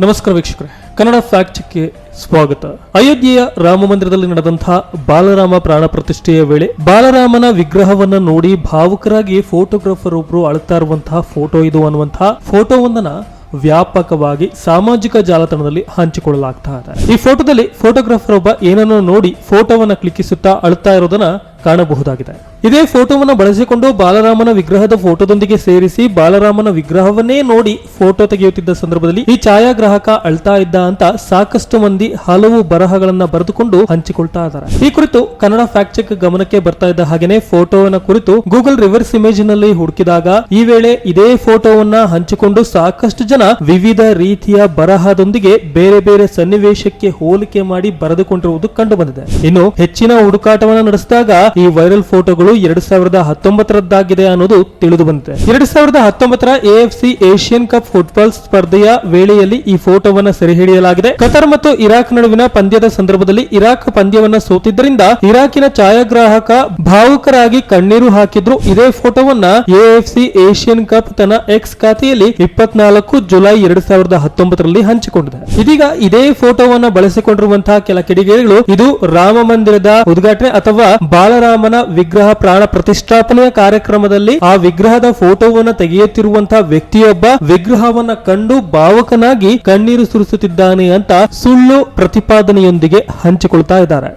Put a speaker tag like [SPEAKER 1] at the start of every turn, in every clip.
[SPEAKER 1] ನಮಸ್ಕಾರ ವೀಕ್ಷಕರೇ. ಕನ್ನಡ ಫ್ಯಾಕ್ಟ್ ಚೆಕ್ಗೆ ಸ್ವಾಗತ. ಅಯೋಧ್ಯೆಯ ರಾಮ ಮಂದಿರದಲ್ಲಿ ನಡೆದಂತಹ ಬಾಲರಾಮ ಪ್ರಾಣ ಪ್ರತಿಷ್ಠೆಯ ವೇಳೆ ಬಾಲರಾಮನ ವಿಗ್ರಹವನ್ನ ನೋಡಿ ಭಾವುಕರಾಗಿ ಫೋಟೋಗ್ರಾಫರ್ ಒಬ್ರು ಅಳ್ತಾ ಇರುವಂತಹ ಫೋಟೋ ಇದು ಅನ್ನುವಂತಹ ಫೋಟೋವೊಂದನ್ನ ವ್ಯಾಪಕವಾಗಿ ಸಾಮಾಜಿಕ ಜಾಲತಾಣದಲ್ಲಿ ಹಂಚಿಕೊಳ್ಳಲಾಗ್ತಾ ಇದೆ. ಈ ಫೋಟೋದಲ್ಲಿ ಫೋಟೋಗ್ರಾಫರ್ ಒಬ್ಬ ಏನನ್ನೋ ನೋಡಿ ಫೋಟೋವನ್ನ ಕ್ಲಿಕ್ಕಿಸುತ್ತಾ ಅಳ್ತಾ ಇರೋದನ್ನ ಕಾಣಬಹುದಾಗಿದೆ. ಇದೇ ಫೋಟೋವನ್ನು ಬಳಸಿಕೊಂಡು ಬಾಲರಾಮನ ವಿಗ್ರಹದ ಫೋಟೋದೊಂದಿಗೆ ಸೇರಿಸಿ ಬಾಲರಾಮನ ವಿಗ್ರಹವನ್ನೇ ನೋಡಿ ಫೋಟೋ ತೆಗೆಯುತ್ತಿದ್ದ ಸಂದರ್ಭದಲ್ಲಿ ಈ ಛಾಯಾಗ್ರಾಹಕ ಅಳ್ತಾ ಇದ್ದ ಅಂತ ಸಾಕಷ್ಟು ಮಂದಿ ಹಲವು ಬರಹಗಳನ್ನ ಬರೆದುಕೊಂಡು ಹಂಚಿಕೊಳ್ತಾ ಇದ್ದಾರೆ. ಈ ಕುರಿತು ಕನ್ನಡ ಫ್ಯಾಕ್ಟ್ ಚೆಕ್ ಗಮನಕ್ಕೆ ಬರ್ತಾ ಇದ್ದ ಹಾಗೇನೆ ಫೋಟೋವನ್ನ ಕುರಿತು ಗೂಗಲ್ ರಿವರ್ಸ್ ಇಮೇಜ್ನಲ್ಲಿ ಹುಡುಕಿದಾಗ ಈ ವೇಳೆ ಇದೇ ಫೋಟೋವನ್ನ ಹಂಚಿಕೊಂಡು ಸಾಕಷ್ಟು ಜನ ವಿವಿಧ ರೀತಿಯ ಬರಹದೊಂದಿಗೆ ಬೇರೆ ಬೇರೆ ಸನ್ನಿವೇಶಕ್ಕೆ ಹೋಲಿಕೆ ಮಾಡಿ ಬರೆದುಕೊಂಡಿರುವುದು ಕಂಡು ಬಂದಿದೆ. ಇನ್ನು ಹೆಚ್ಚಿನ ಹುಡುಕಾಟವನ್ನು ನಡೆಸಿದಾಗ ಈ ವೈರಲ್ ಫೋಟೋಗಳು ಎರಡ್ ಸಾವಿರದ ಹತ್ತೊಂಬತ್ತರದ್ದಾಗಿದೆ ಅನ್ನೋದು ತಿಳಿದು ಬಂದಿದೆ ಎರಡು ಸಾವಿರದ ಹತ್ತೊಂಬತ್ತರ ಎಎಫ್ಸಿ ಏಷ್ಯನ್ ಕಪ್ ಫುಟ್ಬಾಲ್ ಸ್ಪರ್ಧೆಯ ವೇಳೆಯಲ್ಲಿ ಈ ಫೋಟೋವನ್ನು ಸೆರೆ ಹಿಡಿಯಲಾಗಿದೆ. ಕತಾರ್ ಮತ್ತು ಇರಾಕ್ ನಡುವಿನ ಪಂದ್ಯದ ಸಂದರ್ಭದಲ್ಲಿ ಇರಾಕ್ ಪಂದ್ಯವನ್ನು ಸೋತಿದ್ದರಿಂದ ಇರಾಕಿನ ಛಾಯಾಗ್ರಾಹಕ ಭಾವುಕರಾಗಿ ಕಣ್ಣೀರು ಹಾಕಿದ್ರು. ಇದೇ ಫೋಟೋವನ್ನ ಎಎಫ್ಸಿ ಏಷ್ಯನ್ ಕಪ್ ತನ್ನ ಎಕ್ಸ್ ಖಾತೆಯಲ್ಲಿ ಇಪ್ಪತ್ನಾಲ್ಕು ಜುಲೈ ಎರಡ್ ಸಾವಿರದ ಹತ್ತೊಂಬತ್ತರಲ್ಲಿ ಹಂಚಿಕೊಂಡಿದೆ. ಇದೀಗ ಇದೇ ಫೋಟೋವನ್ನ ಬಳಸಿಕೊಂಡಿರುವಂತಹ ಕೆಲ ಕಿಡಿಗೇಡಿಗಳು ಇದು ರಾಮ ಮಂದಿರದ ಉದ್ಘಾಟನೆ ಅಥವಾ ಬಾಲರಾಮನ ವಿಗ್ರಹ ಪ್ರಾಣ ಪ್ರತಿಷ್ಠಾಪನೆಯ ಕಾರ್ಯಕ್ರಮದಲ್ಲಿ ಆ ವಿಗ್ರಹದ ಫೋಟೋವನ್ನು ತೆಗೆಯುತ್ತಿರುವಂತಹ ವ್ಯಕ್ತಿಯೊಬ್ಬ ವಿಗ್ರಹವನ್ನ ಕಂಡು ಭಾವಕನಾಗಿ ಕಣ್ಣೀರು ಸುರಿಸುತ್ತಿದ್ದಾನೆ ಅಂತ ಸುಳ್ಳು ಪ್ರತಿಪಾದನೆಯೊಂದಿಗೆ ಹಂಚಿಕೊಳ್ತಾ ಇದ್ದಾರೆ.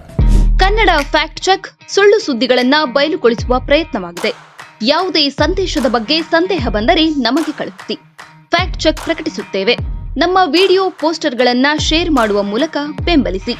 [SPEAKER 2] ಕನ್ನಡ ಫ್ಯಾಕ್ಟ್ ಚೆಕ್ ಸುಳ್ಳು ಸುದ್ದಿಗಳನ್ನ ಬಯಲುಗೊಳಿಸುವ ಪ್ರಯತ್ನವಾಗಿದೆ. ಯಾವುದೇ ಸಂದೇಶದ ಬಗ್ಗೆ ಸಂದೇಹ ಬಂದರೆ ನಮಗೆ ಕಳುಹಿಸಿ. ಫ್ಯಾಕ್ಟ್ ಚೆಕ್ ಪ್ರಕಟಿಸುತ್ತೇವೆ. ನಮ್ಮ ವಿಡಿಯೋ ಪೋಸ್ಟರ್ಗಳನ್ನ ಶೇರ್ ಮಾಡುವ ಮೂಲಕ ಬೆಂಬಲಿಸಿ.